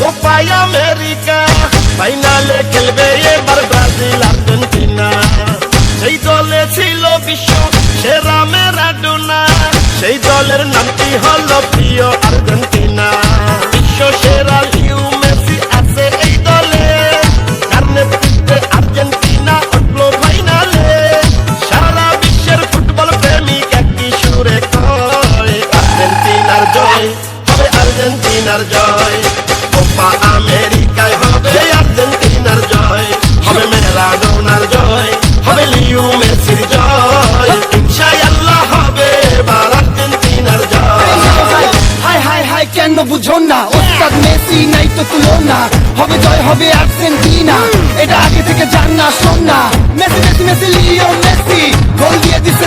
Kopai America ফাইনালে খেলবে এবার ব্রাজিল আর্জেন্টিনা সেই দলে ছিল বিশ্ব সেরা মেরাডোনা সেই দলের নামটি হলো প্রিয় আর্জেন্টিনা বিশ্ব সেরা লিউ মেসি আছে এই দলে কারণে জিতবে আর্জেন্টিনা উঠল ফাইনালে সারা বিশ্বের ফুটবল প্রেমিক একটি সুরে কয় আর্জেন্টিনার জয় হবে আর্জেন্টিনার জয় কোপা আমেরিকায় হবে আর্জেন্টিনার জয়। হবে মেরাডোনার জয়, হবে লিও মেসির জয়। ইনশাআল্লাহ হবে এবার আর্জেন্টিনার জয়। হাই হাই হাই, কেন বুঝো না? ওস্তাদ মেসি নাই তো তুলনা। হবে জয়, হবে আর্জেন্টিনা। এটা আগে থেকে জান শোন Messi Messi Messi, Leo Messi. Goal দিয়ে দিছে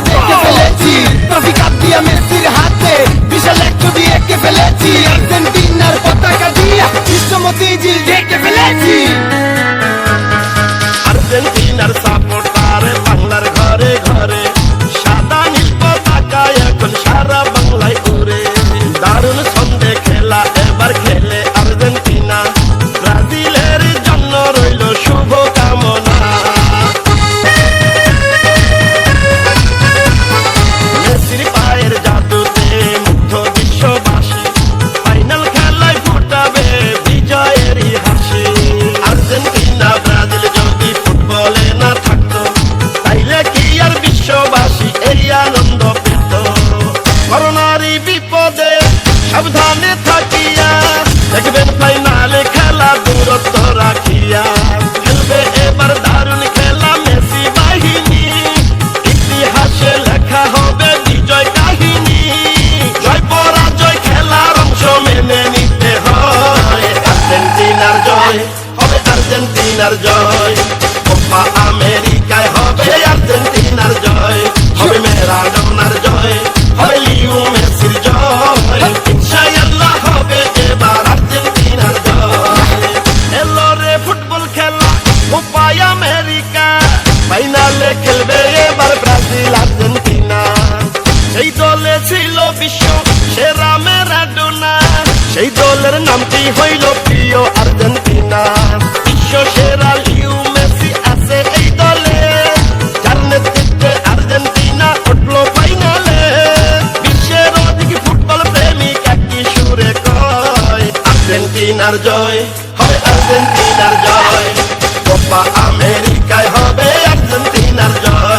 Maquilla সেই দলের নামটি হইল প্রিয় আর্জেন্টিনা? বিশ্ব সেরা লিও মেসি আছে এই দলে। যার নেতৃত্বে আর্জেন্টিনা উঠল ফাইনালে। বিশ্বের অধিক ফুটবল প্রেমিক একটি সুরে কয়, আর্জেন্টিনার জয়, হয় আর্জেন্টিনার জয়। কোপা আমেরিকায় হবে আর্জেন্টিনার জয়।